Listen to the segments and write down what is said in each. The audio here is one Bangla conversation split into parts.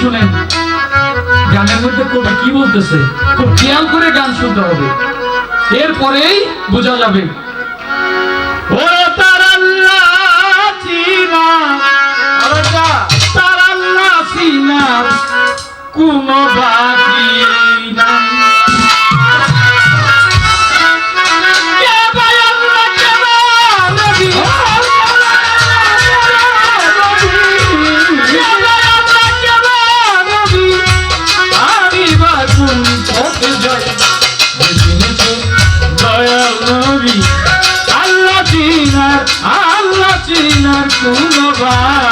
শুনেন, গানের মধ্যে কবি কি বলতেছে? খুব খেয়াল করে গান শুনতে হবে। এরপরেই বোঝা যাবে। ওরা বাকি não vai.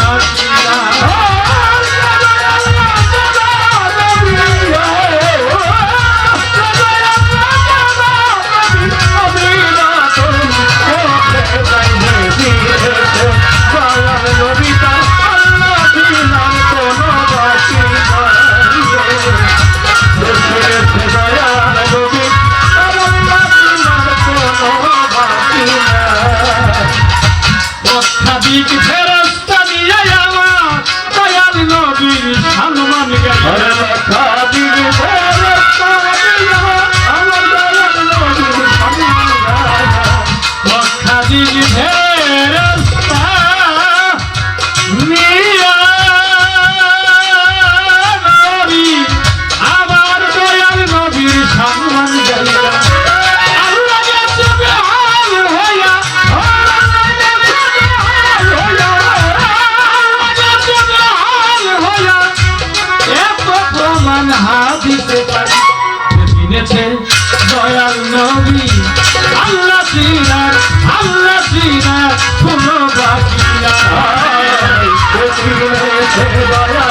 Hey, hey, hey, hey,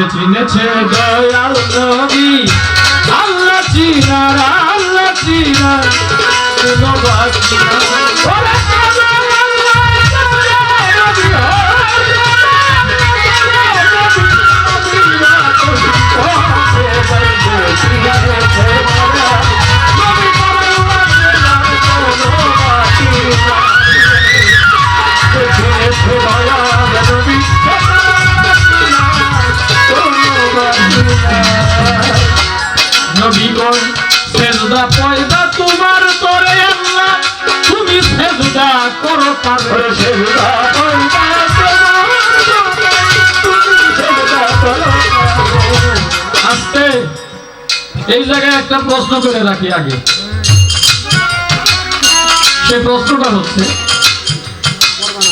আমাকে চিনেছে দয়াল নবী। আল্লাহ চিনার আল্লাহ চিনার। কোনো এই জায়গায় একটা প্রশ্ন করে রাখি আগে। সে প্রশ্নটা হচ্ছে,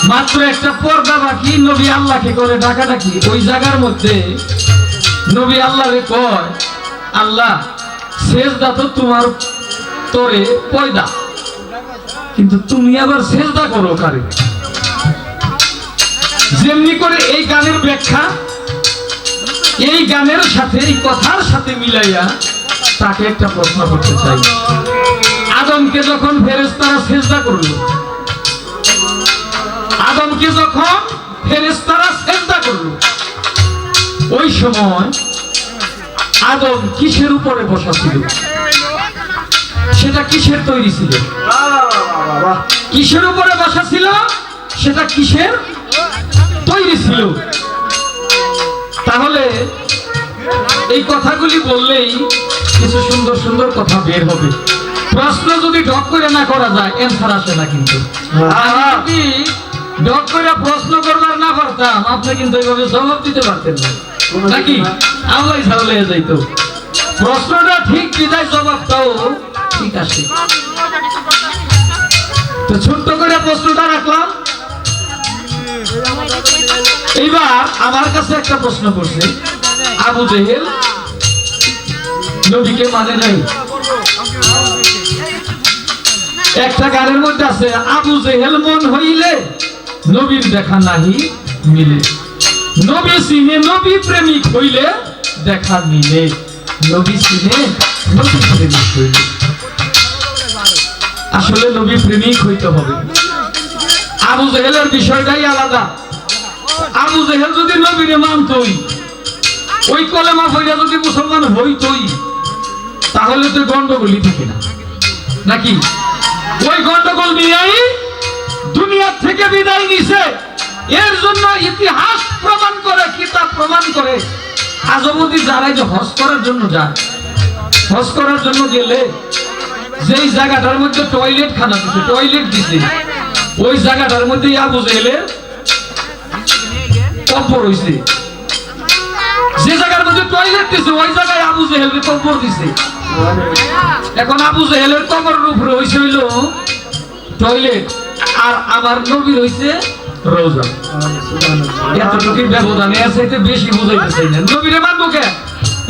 মাত্র একটা পর্দা বাকি, নবী আল্লাহকে করে ডাকা ডাকি ওই জায়গার মধ্যে নবী আল্লাহরে কয়, আল্লাহ দা তো তোমার তরে পয়দা। কিন্তু তুমি আবার শেষ দা করো কারে? যেমনি করে এই গানের ব্যাখ্যা এই গানের সাথে, এই কথার সাথে মিলাইয়া তাকে একটা প্রশ্ন করতে চাই। আদমকে যখন ফেরেস্তারা সেজদা করল, আদমকে যখন ফেরেস্তারা সেজদা করল, ওই সময় আদম কিসের উপরে বসা ছিল? সেটা কিসের তৈরি ছিল? কিসের উপরে বসা ছিল? সেটা কিসের তৈরি ছিল? তাহলে এই কথাগুলি বললেই কিছু সুন্দর সুন্দর কথা বের হবে। প্রশ্ন যদি ডক করে না করা যায় অ্যান্সার আসে না কিন্তু। যদি ডক করে প্রশ্ন করবার না পারতাম আপনি কিন্তু এইভাবে জবাব দিতে পারতেন না। নাকি? আল্লাহ তাহলে যাইতো। প্রশ্নটা ঠিক বিদায় জবাবটাও ঠিক আছে তো ছোট্ট করে প্রশ্নটা রাখলাম। এইবার আমার কাছে একটা প্রশ্ন করছে। আবু জেহেল নবীকে মানে নাই। একটা গানের মধ্যে আছে, আবু জেহেল মন হইলে নবীর দেখা নাহি মিলে। নবী সিনে নবী প্রেমিক হইলে দেখা মিলে। নবী সিনে নবী প্রেমিক হইলে। আসলে নবী প্রেমিক হইতে হবে। আবু জেহেলের বিষয়টাই আলাদা। আবু জেহেল যদি নবীরে মানতই, ওই কলেমা পড়িয়া যদি মুসলমান হইতই, তাহলে তো গন্ডগোলই থাকে না। নাকি? ওই গন্ডগোল নিয়েই দুনিয়ার থেকে বিদায় নিছে। এর জন্য ইতিহাস প্রমাণ করে, কিতাব প্রমাণ করে আজ অবধি যারা যে হজ করার জন্য যায়, হজ করার জন্য গেলে, যেই জায়গাটার মধ্যে টয়লেট খানা দিছে টয়লেট দিছে, ওই জায়গাটার মধ্যে আবু জেহেলের কব্বর হইছে। যে জায়গার মধ্যে টয়লেট দিছে ওই জায়গায় আবু জেহেলের কব্বর দিছে। এখন আবু জেহেলের কবরের উপরে হইছে হইল টয়লেট, আর আমার নবীর হইছে রোজা। এতটুকুই ব্যবধান এর চাইতে বেশি বুঝাইতেছে না। নবীরে মানবো কে?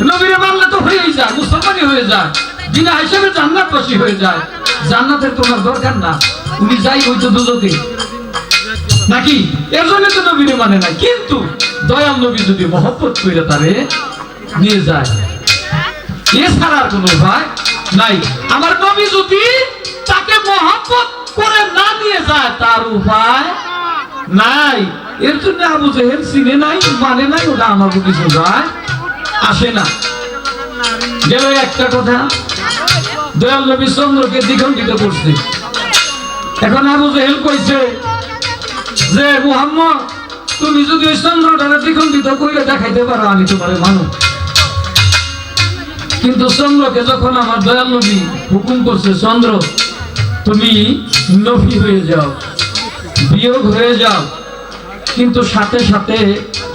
নবীরে মানলে তো হয়েই যায়, মুসলমানই হয়ে যায়, বিনা হিসেবে জান্নাতবাসী হয়ে যায়। জান্নাতের তোমার দরকার না। উনি যাই হইতো দুজকে নাকি? এর জন্য তো মানে না কিন্তু দয়াল নবী যদি মহব্বত করে তারে নিয়ে যায়, এছাড়া কোনো উপায় নাই। আমার নবী যদি তাকে মহব্বত করে না নিয়ে যায়, তার উপায় নাই। এর জন্য আবু জেহেল চিনে নাই মানে নাই, ওটা আমার কিছু যায় আসে না। গেল একটা কথা, দয়াল নবী চন্দ্রকে দ্বিখণ্ডিত করছে। এখন আবু জেহেল কইছে যে মুহাম্মদ, তুমি যদি ওই চন্দ্রটাকে দ্বিখণ্ডিত কইলে দেখাইতে পারো, আমি তোমারে মানু কিন্তু চন্দ্রকে যখন আমার দয়াল নবী হুকুম করছে, চন্দ্র, তুমি নফি হয়ে যাও, বিয়োগ হয়ে যাও, কিন্তু সাথে সাথে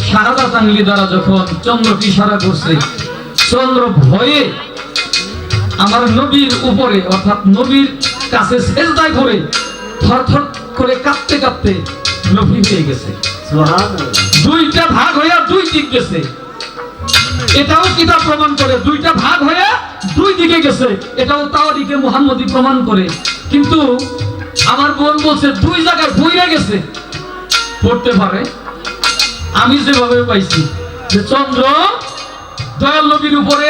সারাদা তাঙ্গলি দ্বারা যখন চন্দ্রকে ইশারা করছে, চন্দ্র ভয়ে আমার নবীর উপরে, অর্থাৎ নবীর কাছে সেজদায় করে থরথর করে কাঁপতে কাঁপতে নফি হয়ে গেছে। দুইটা ভাগ হইয়া দুই দিক গেছে। এটাও কিতাব প্রমাণ করে, দুইটা ভাগ হয়ে দুই দিকে গেছে। এটাও তাওয়ারিকে মুহাম্মদী প্রমাণ করে। কিন্তু আমার বোন বলছে, দুই জায়গায় বইরে গেছে। পড়তে পারে। আমি যেভাবে পাইছি যে চন্দ্র দয়াল নবীর উপরে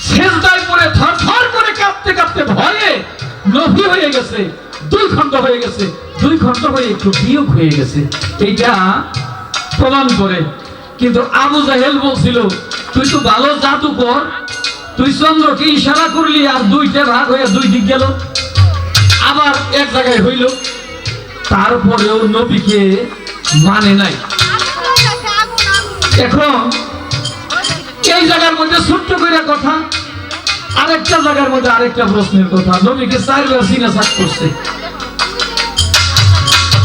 শেষদায় পরে থর থর করে কাঁপতে কাঁপতে ভয়ে নফি হয়ে গেছে। দুই খণ্ড হয়ে গেছে, দুই খণ্ড হয়ে একটু বিয়োগ হয়ে গেছে। এইটা প্রমাণ করে। কিন্তু আবু জাহেল বলছিল, তুই তো ভালো জাদু কর তুই চন্দ্রকে ইশারা করলি আর দুইটা ভাগ হয়ে দুই দিক গেল। আবার এক জায়গায় হইল। তারপরেও নবীকে মানে নাই। এখন এই জায়গার মধ্যে ছোট্ট করে কথা, আরেকটা জায়গার মধ্যে আরেকটা প্রশ্নের কথা। নবীকে চারবার সিনে সাত করছে।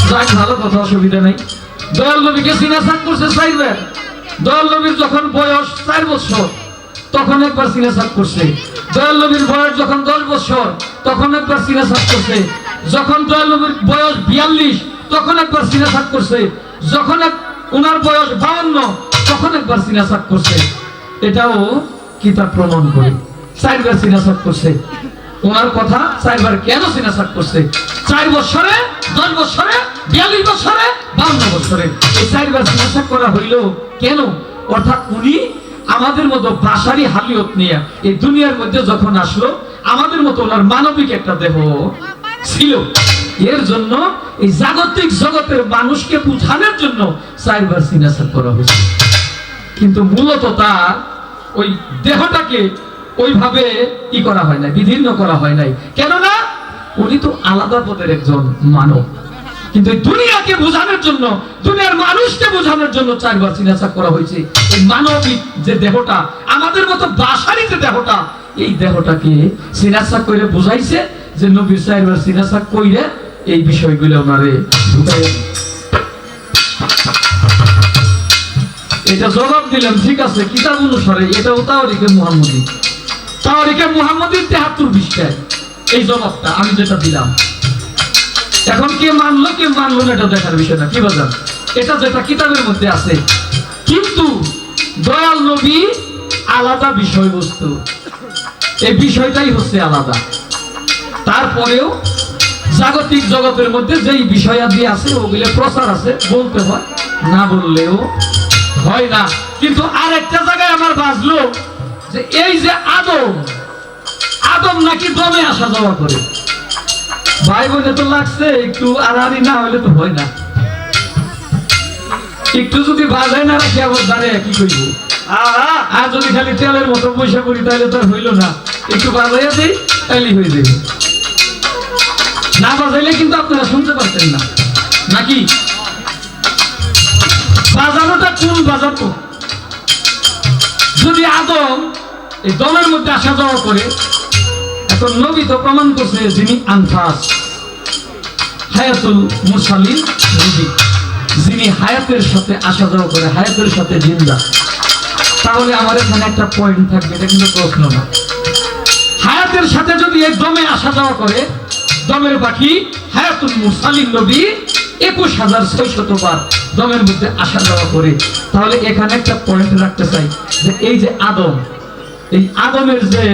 যাক, ভালো কথা, অসুবিধা নাই। দয়াল নবীকে সিনা সাত করছে চারবার দয়াল নবীর যখন বয়স চার বছর, তখন একবার সিনা সাত করছে। দয়াল নবীর বয়স যখন দশ বছর, তখন একবার সিনা সাত করছে। যখন দয়াল নবীর বয়স বিয়াল্লিশ, তখন একবার সিনা সাত করছে। যখন ওনার বয়স বাউন্ন, তখন একবার সিনা সাত করছে। এটাও কিতাব প্রমাণ করে। চারবার সিনা সাত করছে। ওনার কথা চারবার কেন সিনাসাক করছে? চার বছরে, দশ বছরে, বিয়াল্লিশ বছরে, বান্ন বছরে। এই চারবার সিনাসাক করা হইল কেন? অর্থাৎ উনি আমাদের মতো ভাষারই হালিয়ত নিয়ে এই দুনিয়ার মধ্যে যখন আসলো, আমাদের মতো ওনার মানবিক একটা দেহ ছিল। এর জন্য এই জাগতিক জগতের মানুষকে বুঝানোর জন্য চারবার সিনাসাক করা হয়েছে। কিন্তু মূলত তার ওই দেহটাকে ওইভাবে ই করা হয় নাই বিধীর্ণ করা হয় নাই। কেননা উনি তো আলাদা পদের একজন মানব। কিন্তু দুনিয়াকে বোঝানোর জন্য, দুনিয়ার মানুষকে বোঝানোর জন্য চারবার করা হয়েছে। এই মানবিক যে দেহটা, আমাদের মতো বাসারই যে দেহটা, এই দেহটাকে করে বুঝাইছে যে কইরে এই বিষয়গুলো ওনারে এটা জবাব দিলাম, ঠিক আছে, কিতাব অনুসারে, এটাও তাওরিকে মুহাম্মদি। তাওরিকে মুহাম্মদির তেহাত্তর পৃষ্ঠায় এই জবাবটা আমি যেটা দিলাম। এখন কে মানলো কে মানলো না এটা দেখার বিষয় না, কি বাজার এটা যেটা কিতাবের মধ্যে আছে। কিন্তু দয়াল নবী আলাদা বিষয়বস্তু। এই বিষয়টাই হচ্ছে আলাদা। তারপরেও জাগতিক জগতের মধ্যে যেই বিষয়াদি আছে, ওগুলো প্রচার আছে, বলতে হয়, না বললেও হয় না। কিন্তু আর একটা জায়গায় আমার বাজলো যে এই যে আদম আদম নাকি দমে আসা যাওয়া করে। ভাই বোনে তো লাগছে একটু আড়াআড়ি না হলে তো হয় না। একটু যদি বাজায় না রাখি আবার দাঁড়িয়ে কি করব আর যদি খালি তেলের মতো পয়সা করি তাহলে তো হইল না। একটু বাজাইয়া দিই তাহলেই হয়ে যাবে। না বাজাইলে কিন্তু আপনারা শুনতে পারতেন না। নাকি? বাজানোটা কোন বাজাতো? যদি আদম এই দমের মধ্যে আসা যাওয়া করে এখন নবী তো প্রমাণ করছে যিনি আনফাস, হায়াতুল মুরসালিন নবী যিনি হায়াতের সাথে আসা যাওয়া করে, হায়াতের সাথে জিন্দা। তাহলে আমার এখানে একটা পয়েন্ট থাকবে, এটা কিন্তু প্রশ্ন না। হায়াতের সাথে যদি এই দমে আসা যাওয়া করে, দমের বাকি হায়াতুল মুরসালিন নবী একুশ হাজার ছয়শত বার দমের মধ্যে আসা যাওয়া করে। তাহলে এখানে একটা পয়েন্ট রাখতে চাই যে এই যে আদম এই আদমের যে,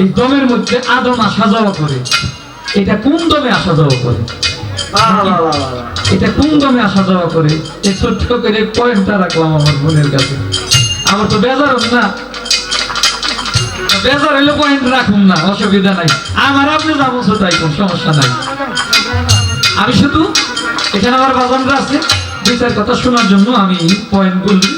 এই দমের মধ্যে আদম আসা যাওয়া করে। এটা কোন দমে আসা যাওয়া করে? এটা কোন দমে আসা যাওয়া করে? এই ছোট্ট করে পয়েন্টটা রাখলাম আমার বোনের কাছে। আমার তো বেজার না। বেজার হইলে পয়েন্ট রাখুন না, অসুবিধা নাই। আমার আপনি যাব তাই কোন সমস্যা নাই। আমি শুধু এখানে আমার বাজানরা আছে। দুই চার কথা শোনার জন্য আমি পয়েন্ট বলি